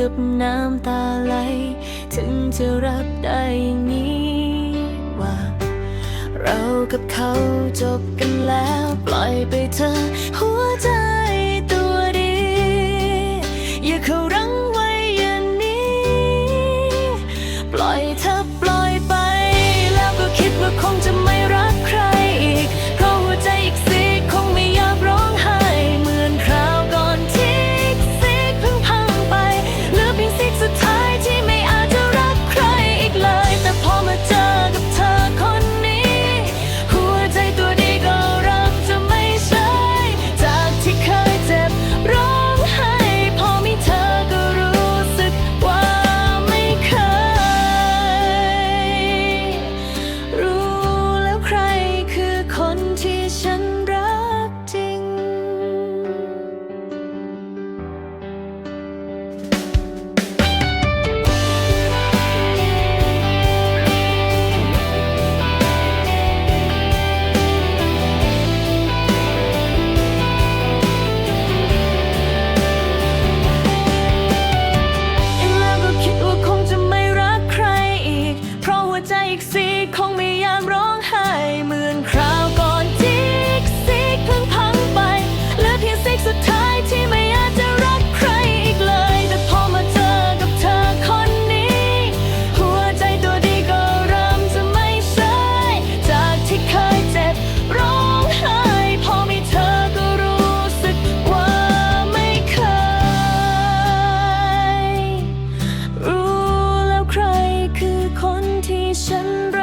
กับน้ำตาไหล ถึงจะรับได้อย่างนี้ว่า เรากับเขาจบกันแล้ว ปล่อยไปเธอหัวใจ 身边